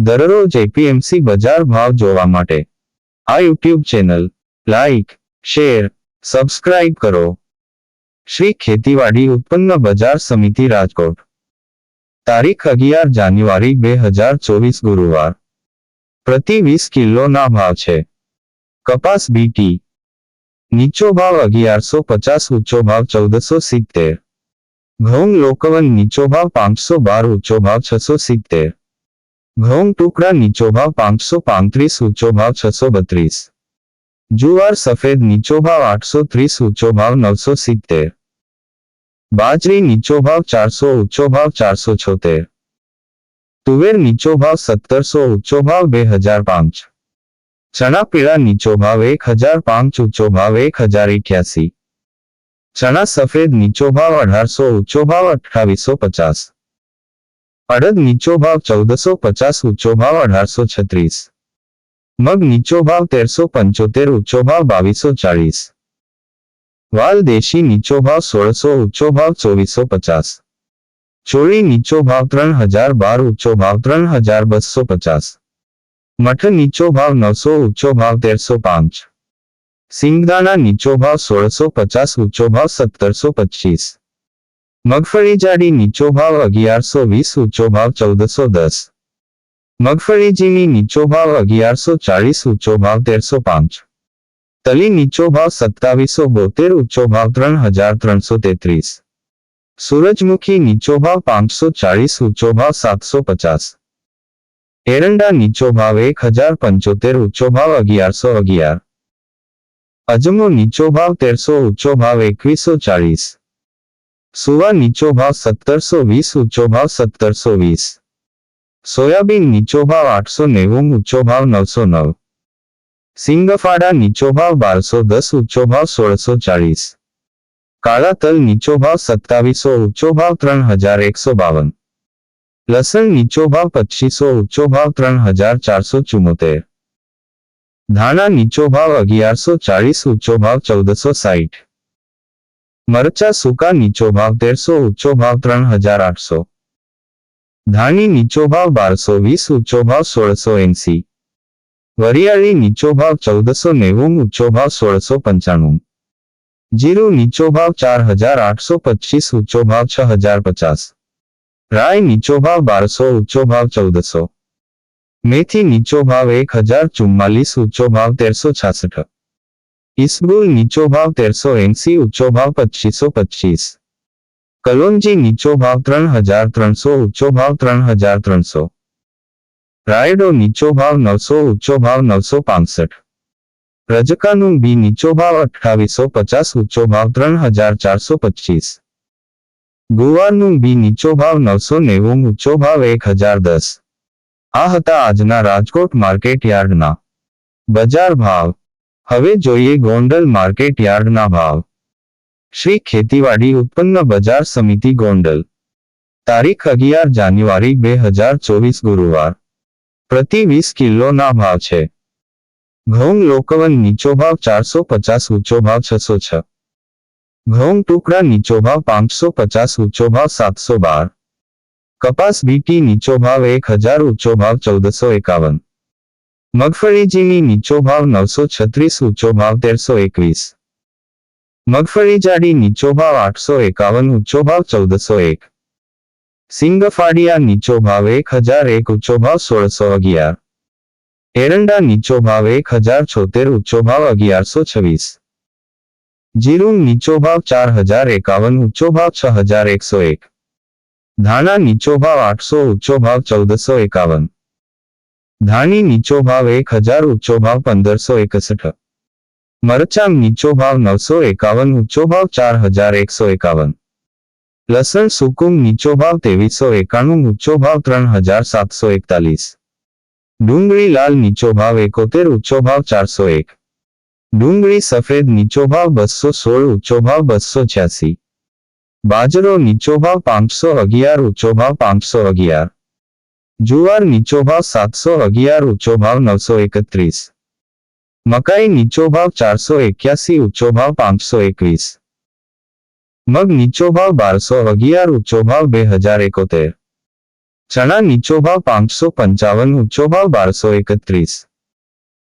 દરરોજ એપીએમસી બજાર ભાવ જોવા માટે. આ YouTube channel, like, share, subscribe કરો. શ્રી ખેતીવાડી ઉત્પન્ન બજાર સમિતિ રાજકોટ. તારીખ અગિયાર જાન્યુઆરી બે હજાર ચોવીસ ગુરુવાર. પ્રતિ વીસ કિલોના ભાવ છે. કપાસ બીટી નીચો ભાવ અગિયારસો પચાસ, ઊંચો ભાવ ચૌદસો સિત્તેર. ઘઉં લોકવન નીચો ભાવ પાંચસો બાર, ઊંચો ભાવ છસો સિત્તેર. ઘઉં ટુકડા નીચો ભાવ પાંચસો પાંત્રીસ ઊંચો ભાવ છસો બત્રીસ જુવાર સફેદ નીચો ભાવ આઠસો ત્રીસ ઊંચો ભાવ નવસો સિત્તેર બાજરી નીચો ભાવ ચારસો ઊંચો ભાવ ચારસો છોતેર તુવેર નીચો ભાવ સત્તરસો ઊંચો ભાવ બે હજાર પાંચ ચણા પીળા નીચો ભાવ એક હજાર પાંચ ઊંચો ભાવ એક હજાર ઇઠ્યાસી ચણા સફેદ નીચો ભાવ અઢારસો ઊંચો ભાવ અઠ્ઠાવીસો પચાસ અડદ નીચો ભાવ ચૌદસો પચાસ ઊંચો ભાવ અઢારસો છત્રીસ મગ નીચો ભાવ તેરસો પંચોતેર ઊંચો ભાવ બાવીસો ચાળીસ વાલ દેશી નીચો ભાવ સોળસો ઊંચો ભાવ ચોવીસો પચાસ ચોળી નીચો ભાવ ત્રણ હજાર બાર ઊંચો ભાવ ત્રણ હજાર બસો પચાસ મઠ નીચો ભાવ નવસો ઊંચો ભાવ તેરસો પાંચ સિંગદાણા નીચો ભાવ સોળસો પચાસ ઊંચો ભાવ સત્તરસો પચીસ મગફળી જાડી નીચો ભાવ અગિયારસો વીસ ઊંચો ભાવ ચૌદસો દસ મગફળી ઝીણી નીચો ભાવ અગિયારસો ચાળીસ ઊંચો ભાવ તેરસો પાંચ તલી નીચો ભાવ સત્તાવીસો બોતેર ઊંચો ભાવ ત્રણ હજાર ત્રણસો તેત્રીસ સૂરજમુખી નીચો ભાવ પાંચસો ચાળીસ ઊંચો ભાવ સાતસો પચાસ એરંડા નીચો ભાવ એક હજાર પંચોતેર ઊંચો ભાવ અગિયારસો અગિયાર અજમો નીચો ભાવ તેરસો ઊંચો ભાવ એકવીસો ચાળીસ સુવા નીચો ભાવ સત્તરસો વીસ ઊંચો ભાવ સત્તરસો વીસ સોયાબીન નીચો ભાવ આઠસો નેવું ઊંચો ભાવ નવસો નવ સિંગફાડા નીચો ભાવ બારસો દસ ઊંચો ભાવ સોળસો ચાળીસ કાળા તલ નીચો ભાવ સત્તાવીસો ઊંચો ભાવ ત્રણ હજાર એકસો બાવન લસણ નીચો ભાવ પચીસો ઊંચો ભાવ ત્રણ હજાર ચારસો ચુમ્મોતેર ધાણા નીચો ભાવ અગિયારસો ચાળીસ ઊંચો ભાવ ચૌદસો સાઠ મરચા સૂકા નીચો ભાવ તેરસો ઊંચો ભાવ ત્રણ હજાર આઠસો ધાણી નીચો ભાવ બારસો વીસ ઊંચો ભાવ સોળસો એંસી વરિયાળી નીચો ભાવ ચૌદસો નેવું ઊંચો ભાવ સોળસો પંચાણું જીરું નીચો ભાવ ચાર હજાર આઠસો પચીસ ઊંચો ભાવ છ હજાર પચાસ રાય નીચો ભાવ બારસો ઊંચો ભાવ ચૌદસો મેથી નીચો ભાવ એક હજાર ચુમ્માલીસ ઊંચો ભાવ તેરસો છાસઠ ઈસબુલ નીચો ભાવ તેરસો એંસી ઊંચો ભાવ પચીસો પચીસ કલોંજી નીચો ભાવ ત્રણ હજાર ત્રણસો ઊંચો ભાવ ત્રણ હજાર ત્રણસો રાયડો નીચો ભાવ નવસો ઊંચો ભાવ નવસો પાંસઠ રજકાનું બી નીચો ભાવ અઠ્ઠાવીસો પચાસ ઊંચો ભાવ ત્રણ હજાર ચારસો પચીસ ગુવારનું બી નીચો ભાવ નવસો નેવું ઊંચો ભાવ એક હજાર દસ આ હતા આજના રાજકોટ માર્કેટ યાર્ડના બજાર ભાવ હવે જોઈએ ગોંડલ માર્કેટ યાર્ડના ભાવ. શ્રી ખેતીવાડી ઉત્પન્ન બજાર સમિતિ ગોંડલ. તારીખ અગિયાર જાન્યુઆરી બે હજાર ચોવીસ ગુરુવાર. પ્રતિ વીસ કિલોના ભાવ છે. ઘઉં લોકવન નીચો ભાવ ચારસો પચાસ, ઊંચો ભાવ છસો છ. ઘઉં ટુકડા નીચો ભાવ પાંચસો પચાસ, ઊંચો ભાવ સાતસો બાર. કપાસ બીટી નીચો ભાવ એક હજાર, ઊંચો ભાવ ચૌદસો એકાવન. મગફળી ઝીણી નીચો ભાવ નવસો છત્રીસ ઊંચો ભાવ તેરસો એકવીસ મગફળી જાડી નીચો ભાવ આઠસો એકાવન ઊંચો ભાવ ચૌદસો એક સિંગફાડિયા નીચો ભાવ એક હજાર એક ઊંચો ભાવ સોળસો અગિયાર એરંડા નીચો ભાવ એક હજાર છોતેર ઊંચો ભાવ અગિયારસો છવ્વીસ જીરું નીચો ભાવ ચાર હજાર એકાવન ઊંચો ભાવ છ હજાર એકસો એક ધાણા નીચો ભાવ આઠસો ઊંચો ભાવ ચૌદસો એકાવન ધાણી નીચો ભાવ એક હજાર ઊંચો ભાવ પંદરસો એકસઠ મરચાં નીચો ભાવ નવસો એકાવન ઊંચો ભાવ ચાર હજાર એકસો એકાવન લસણ સુકુમ નીચો ભાવ ત્રેવીસો એકાણું ઊંચો ભાવ ત્રણ હજાર સાતસો એકતાલીસ ડુંગળી લાલ નીચો ભાવ એકોતેર ઊંચો ભાવ ચારસો એક ડુંગળી સફેદ નીચો ભાવ બસો સોળ ઊંચો ભાવ બસો છ્યાસી બાજરો નીચો ભાવ પાંચસો અગિયાર ઊંચો ભાવ પાંચસો અગિયાર જુવાર નીચો ભાવ સાતસો અગિયાર ઊંચો ભાવ નવસો એકત્રીસ મકાઈ નીચો ભાવ ચારસો એક્યાસી ઊંચો ભાવ પાંચસો એકવીસ મગ નીચો ભાવ બારસો અગિયાર ઊંચો ભાવ બે હજાર એકોતેર ચણા નીચો ભાવ પાંચસો પંચાવન ઊંચો ભાવ બારસો એકત્રીસ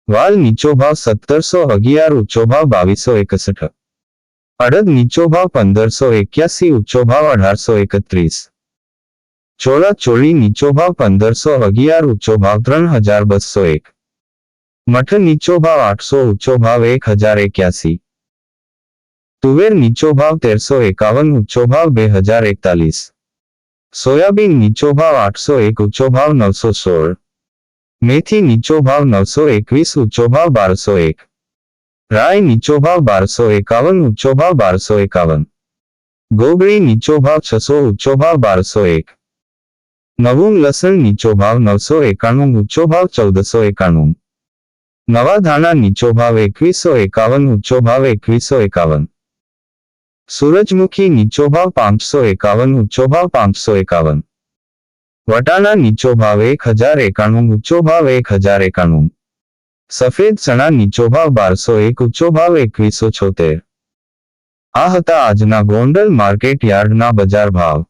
વાલ નીચો ભાવ સત્તરસો અગિયાર ઊંચો ભાવ બાવીસો એકસઠ અડદ નીચો ભાવ પંદરસો એક્યાસી ઊંચો ભાવ અઢારસો એકત્રીસ ચોળા ચોળી નીચો ભાવ પંદરસો અગિયાર, ઊંચો ભાવ ત્રણ હજાર બસો એક. મઠ નીચો ભાવ આઠસો, ઊંચો ભાવ એક હજાર એક્યાસી. તુવેર નીચો ભાવ તેરસો એકાવન, ઊંચો ભાવ બે હજાર એકતાલીસ. સોયાબીન નીચો ભાવ આઠસો એક, ઊંચો ભાવ નવસો સોળ. મેથી નીચો ભાવ નવસો એકવીસ, ઊંચો ભાવ બારસો એક. રાય નીચો ભાવ બારસો એકાવન, ઊંચો ભાવ બારસો એકાવન. ગોગળી નીચો ભાવ છસો, ઊંચો ભાવ બારસો એક. નવું લસણ નીચો ભાવ નવસો એકાણું, ઊંચો ભાવ ચૌદસો એકાણું. નવા ધાણા નીચો ભાવ એકવીસો એકાવન, ઊંચો ભાવ એકવીસો એકાવન. સૂરજમુખી નીચો ભાવ પાંચસો એકાવન, ઊંચો ભાવ પાંચસો એકાવન. વટાણા નીચો ભાવ એક હજાર એકાણું, ઊંચો ભાવ એક હજાર એકાણું. સફેદ ચણા નીચો ભાવ બારસો એક, ઊંચો ભાવ એકવીસો છોતેર. આ હતા આજના ગોંડલ માર્કેટ યાર્ડના બજાર ભાવ.